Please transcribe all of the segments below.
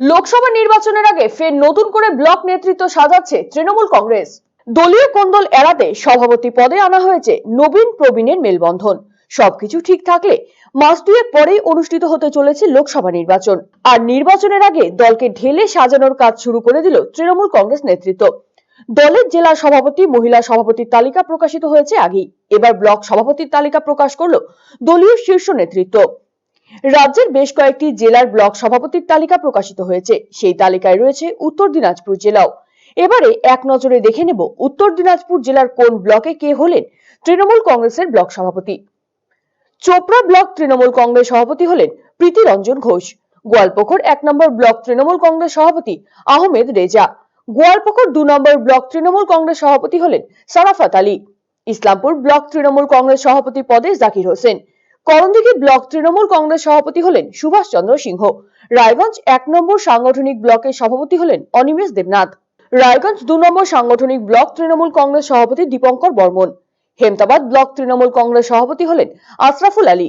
লোকসভা নির্বাচনের আগে ফের নতুন করে ব্লক নেতৃত্ব সাজাচ্ছে তৃণমূল কংগ্রেস। দলীয় কোন্দল এড়াতে সভাপতি পদে আনা হয়েছে নবীন প্রবীণের মেলবন্ধন। সবকিছু ঠিক থাকলে মাস দুয়েক পরেই অনুষ্ঠিত হতে চলেছে লোকসভা নির্বাচন। আর নির্বাচনের আগে দলকে ঢেলে সাজানোর কাজ শুরু করে দিল তৃণমূল কংগ্রেস নেতৃত্ব। দলের জেলা সভাপতি, মহিলা সভাপতির তালিকা প্রকাশিত হয়েছে আগেই। এবার ব্লক সভাপতির তালিকা প্রকাশ করল দলীয় শীর্ষ নেতৃত্ব। রাজ্যের বেশ কয়েকটি জেলার ব্লক সভাপতির তালিকা প্রকাশিত হয়েছে। সেই তালিকায় রয়েছে উত্তর দিনাজপুর জেলাও। এবারে এক নজরে দেখে নেব উত্তর দিনাজপুর জেলার কোন ব্লকে কে হলেন তৃণমূল কংগ্রেসের ব্লক সভাপতি। চোপড়া ব্লক তৃণমূল কংগ্রেস সভাপতি হলেন প্রীতি রঞ্জন ঘোষ। গোয়ালপুকুর এক নম্বর ব্লক তৃণমূল কংগ্রেস সভাপতি আহমেদ রেজা। গোয়ালপুকুর দু নম্বর ব্লক তৃণমূল কংগ্রেস সভাপতি হলেন সারাফাত আলী। ইসলামপুর ব্লক তৃণমূল কংগ্রেস সভাপতি পদে জাকির হোসেন। করণদিঘি ব্লক তৃণমূল কংগ্রেস সভাপতি হলেন সুভাষ চন্দ্র সিংহ। রায়গঞ্জ এক নম্বর সাংগঠনিক ব্লকের সভাপতি হলেন অনিমেষ দেবনাথ। রায়গঞ্জ দু নম্বর সাংগঠনিক ব্লক তৃণমূল কংগ্রেস সভাপতি দীপঙ্কর বর্মন। হেমতাবাদ ব্লক তৃণমূল কংগ্রেস সভাপতি হলেন আশরাফুল আলী।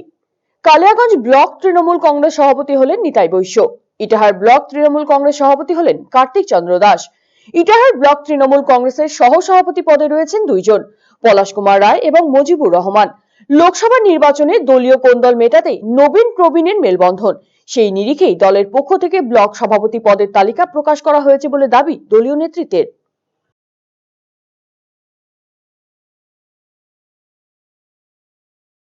কালিয়াগঞ্জ ব্লক তৃণমূল কংগ্রেস সভাপতি হলেন নিতাই বৈশ্য। ইটাহার ব্লক তৃণমূল কংগ্রেস সভাপতি হলেন কার্তিক চন্দ্র দাস। ইটাহার ব্লক তৃণমূল কংগ্রেসের সহ সভাপতি পদে রয়েছেন দুইজন পলাশ কুমার রায় এবং মজিবুর রহমান। লোকসভা নির্বাচনে দলীয় কোন্দল মেটাতে নবীন প্রবীণের মেলবন্ধন? সেই নিরিখেই দলের পক্ষ থেকে ব্লক সভাপতি পদের তালিকা প্রকাশ করা হয়েছে বলে দাবি দলীয় নেতৃত্বের।